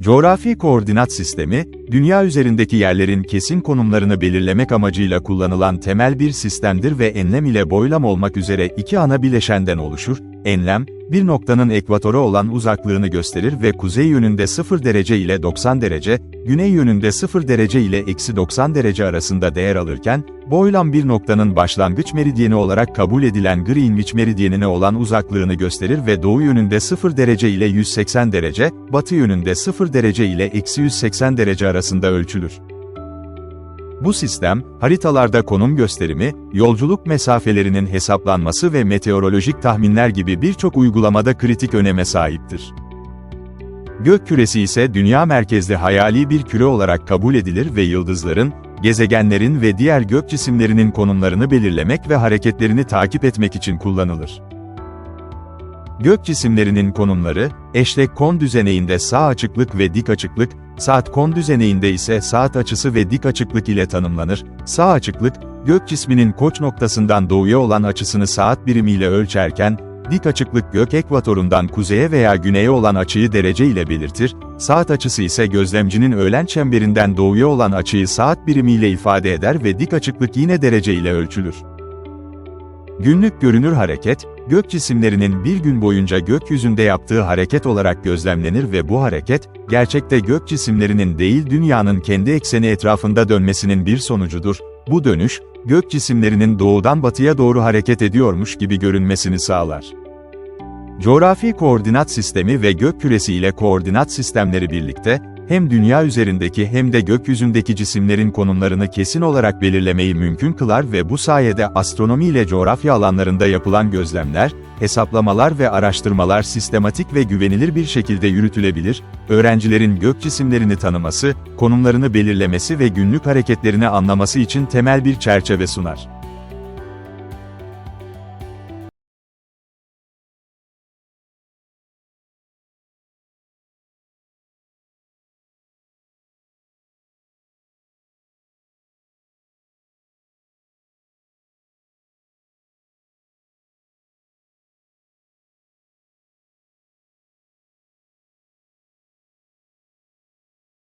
Coğrafi koordinat sistemi, dünya üzerindeki yerlerin kesin konumlarını belirlemek amacıyla kullanılan temel bir sistemdir ve enlem ile boylam olmak üzere iki ana bileşenden oluşur. Enlem, bir noktanın ekvatora olan uzaklığını gösterir ve kuzey yönünde 0 derece ile 90 derece, güney yönünde 0 derece ile eksi 90 derece arasında değer alırken, boylam bir noktanın başlangıç meridyeni olarak kabul edilen Greenwich meridyenine olan uzaklığını gösterir ve doğu yönünde 0 derece ile 180 derece, batı yönünde 0 derece ile eksi 180 derece arasında ölçülür. Bu sistem, haritalarda konum gösterimi, yolculuk mesafelerinin hesaplanması ve meteorolojik tahminler gibi birçok uygulamada kritik öneme sahiptir. Gök küresi ise dünya merkezli hayali bir küre olarak kabul edilir ve yıldızların, gezegenlerin ve diğer gök cisimlerinin konumlarını belirlemek ve hareketlerini takip etmek için kullanılır. Gök cisimlerinin konumları, eşlek kon düzeneğinde sağ açıklık ve dik açıklık, saat kon düzeneğinde ise saat açısı ve dik açıklık ile tanımlanır. Sağ açıklık, gök cisminin koç noktasından doğuya olan açısını saat birimiyle ölçerken, dik açıklık gök ekvatorundan kuzeye veya güneye olan açıyı derece ile belirtir, saat açısı ise gözlemcinin öğlen çemberinden doğuya olan açıyı saat birimiyle ifade eder ve dik açıklık yine derece ile ölçülür. Günlük görünür hareket, gök cisimlerinin bir gün boyunca gökyüzünde yaptığı hareket olarak gözlemlenir ve bu hareket, gerçekte gök cisimlerinin değil dünyanın kendi ekseni etrafında dönmesinin bir sonucudur. Bu dönüş, gök cisimlerinin doğudan batıya doğru hareket ediyormuş gibi görünmesini sağlar. Coğrafi koordinat sistemi ve gök küresi ile koordinat sistemleri birlikte, hem dünya üzerindeki hem de gökyüzündeki cisimlerin konumlarını kesin olarak belirlemeyi mümkün kılar ve bu sayede astronomi ile coğrafya alanlarında yapılan gözlemler, hesaplamalar ve araştırmalar sistematik ve güvenilir bir şekilde yürütülebilir, öğrencilerin gök cisimlerini tanıması, konumlarını belirlemesi ve günlük hareketlerini anlaması için temel bir çerçeve sunar.